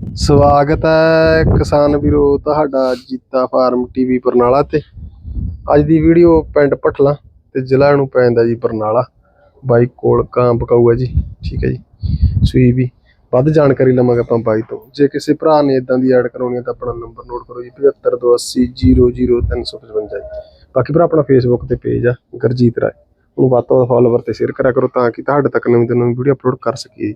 ਸਵਾਗਤ ਹੈ ਕਿਸਾਨ ਵੀਰੋ ਤੁਹਾਡਾ ਜੀਤਾ ਫਾਰਮ ਟੀਵੀ ਬਰਨਾਲਾ ਤੇ। ਅੱਜ ਦੀ ਵੀਡੀਓ ਪਿੰਡ ਪਠਲਾ ਤੇ ਜ਼ਿਲ੍ਹਾ ਨੂੰ ਪੈਂਦਾ ਜੀ ਬਰਨਾਲਾ। ਬਾਈ ਕੋਲ ਕਾਂ ਬਕਾਊ ਹੈ ਜੀ, ਠੀਕ ਹੈ ਜੀ। ਸੂਈ ਵੀ ਵੱਧ ਜਾਣਕਾਰੀ ਲਵਾਂਗੇ ਆਪਾਂ ਬਾਈ ਤੋਂ। ਜੇ ਕਿਸੇ ਭਰਾ ਨੇ ਇਦਾਂ ਦੀ ਐਡ ਕਰਾਉਣੀ ਹੈ ਤਾਂ ਆਪਣਾ ਨੰਬਰ ਨੋਟ ਕਰੋ ਜੀ 7528000355 ਜੀ। ਬਾਕੀ ਭਰਾ ਆਪਣਾ ਫੇਸਬੁੱਕ ਤੇ ਪੇਜ ਆ, ਗਰਜੀਤ ਰਾਏ। ਉਹਨੂੰ ਵੱਧ ਤੋਂ ਵੱਧ ਫਾਲੋਵਰ ਤੇ ਸ਼ੇਅਰ ਕਰਿਆ ਕਰੋ ਤਾਂ ਕਿ ਤੁਹਾਡੇ ਤੱਕ ਨਵੀਂ ਤੋਂ ਨਵੀਂ ਵੀਡੀਓ ਅਪਲੋਡ ਕਰ ਸਕੀਏ।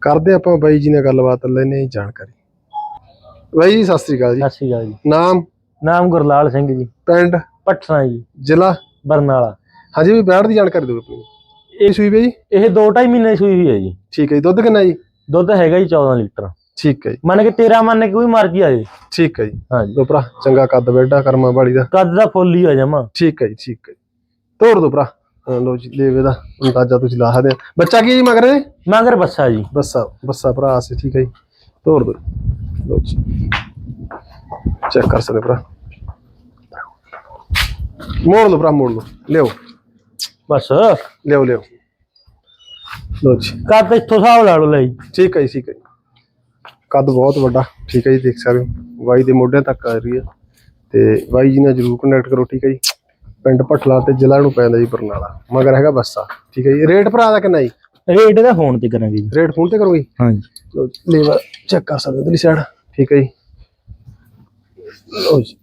ਕਰਦੇ ਆਪਾਂ ਬਾਈ ਜੀ ਨਾਲ ਗੱਲਬਾਤ ਲੈਣੇ ਜਾਣਕਾਰੀ। ਬਾਈ ਜੀ ਸਤਿ ਸ੍ਰੀ ਅਕਾਲ ਜੀ। ਸਤਿ ਸ਼੍ਰੀ ਅਕਾਲ ਜੀ। ਨਾਮ? ਨਾਮ ਗੁਰਲਾਲ ਸਿੰਘ ਜੀ। ਪਿੰਡ? ਪਟਨਾ ਜੀ। ਜ਼ਿਲ੍ਹਾ? ਬਰਨਾਲਾ। ਹਜੇ ਵੀ ਬੈਠ ਦੀ ਜਾਣਕਾਰੀ ਦਿਓ ਆਪਣੀ। ਇਹ ਸੂਈ ਬਾਈ? ਇਹ 2.5 ਮਹੀਨੇ ਦੀ ਸੂਈ ਹੋਈ ਹੈ ਜੀ। ਠੀਕ ਹੈ ਜੀ ਦੁੱਧ ਕਿੰਨਾ ਜੀ? ਦੁੱਧ ਹੈਗਾ ਜੀ 14 ਲੀਟਰ। ਠੀਕ ਹੈ ਜੀ। ਮੰਨ ਕੇ 13 ਮੰਨ ਕੇ ਕੋਈ ਮਰਜ਼ੀ ਆ ਜੇ। ਠੀਕ ਹੈ ਜੀ। ਹਾਂਜੀ ਦੋ ਭਰਾ ਚੰਗਾ ਕੱਦ ਬੈਠਾ ਕਰਮਾ ਵਾਲੀ ਦਾ। ਕੱਦ ਦਾ ਫੁੱਲ ਹੀ ਆ ਜਮਾ। ਠੀਕ ਹੈ ਜੀ ਠੀਕ ਹੈ ਜੀ। ਤੋੜ ਦੋ ਭਰਾ। ਲਓ ਜੀ ਲੇਵੇ ਦਾ ਅੰਦਾਜ਼ਾ ਤੁਸੀਂ ਲਾ ਸਕਦੇ ਆ ਬੱਚਾ ਕੀ ਜੀ ਮਗਰ ਇਹਦੇ? ਮਗਰ ਬੱਸਾ ਜੀ। ਬੱਸਾ ਬੱਸਾ ਭਰਾ ਸੇ ਠੀਕ ਹੈ ਜੀ। ਤੋੜ ਦੋ। ਲਓ ਜੀ। ਚੈੱਕ ਕਰ ਸਕਦੇ ਭਰਾ। ਮੋੜ ਲਓ ਭਰਾ ਮੋੜ ਲਓ। ਲਿਓ ਬਸ। ਲਿਓ ਲਿਓ ਲਓ ਜੀ। ਕੱਦ ਇੱਥੋਂ ਹਿਸਾਬ ਲਾ ਲਓ ਲੈ ਜੀ। ਠੀਕ ਹੈ ਜੀ ਠੀਕ ਹੈ ਕੱਦ ਬਹੁਤ ਵੱਡਾ ਠੀਕ ਹੈ ਜੀ ਦੇਖ ਸਕਦੇ ਹੋ। ਵਾਈ ਦੇ ਮੋਢਿਆਂ ਤੱਕ ਆ ਰਹੀ ਹੈ। ਤੇ ਵਾਈ ਜੀ ਨਾਲ ਜਰੂਰ ਕੰਟੈਕਟ ਕਰੋ ਠੀਕ ਹੈ ਜੀ। ਪਿੰਡ ਭਟਲਾ ਤੇ ਜ਼ਿਲ੍ਹਾ ਨੂੰ ਪੈਂਦਾ ਜੀ ਬਰਨਾਲਾ ਮਗਰ ਹੈਗਾ ਬੱਸਾ ਠੀਕ ਹੈ ਜੀ ਰੇਟ ਭਰਾ ਦਾ ਕਿੰਨਾ ਜੀ? ਰੇਟ ਇਹਦਾ ਫੋਨ ਤੇ ਕਰਾਂਗੇ ਜੀ। ਰੇਟ ਫੋਨ ਤੇ ਕਰੋਗੇ? ਹਾਂਜੀ। ਲਓ ਜੀ, ਲੇਵਾ ਚੈੱਕ ਕਰ ਸਕਦੇ ਹੋ ਇਧਰਲੀ ਸਾਈਡ। ਠੀਕ ਹੈ ਜੀ। ਲਓ ਜੀ।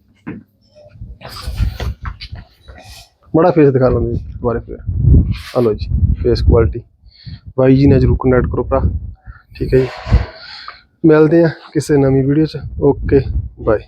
ਬੜਾ ਫੇਸ ਦਿਖਾ ਲਓ ਜੀ ਦੁਬਾਰੇ ਫੇਰ। ਆ ਲਓ ਜੀ ਫੇਸ ਕੁਆਲਿਟੀ ਬਾਈ ਜੀ ਨਾਲ ਜਰੂਰ ਕੰਟੈਕਟ ਕਰੋ ਭਰਾ। ਠੀਕ ਹੈ ਜੀ। ਮਿਲਦੇ ਆ ਕਿਸੇ ਨਵੀਂ ਵੀਡੀਓ 'ਚ। Okay bye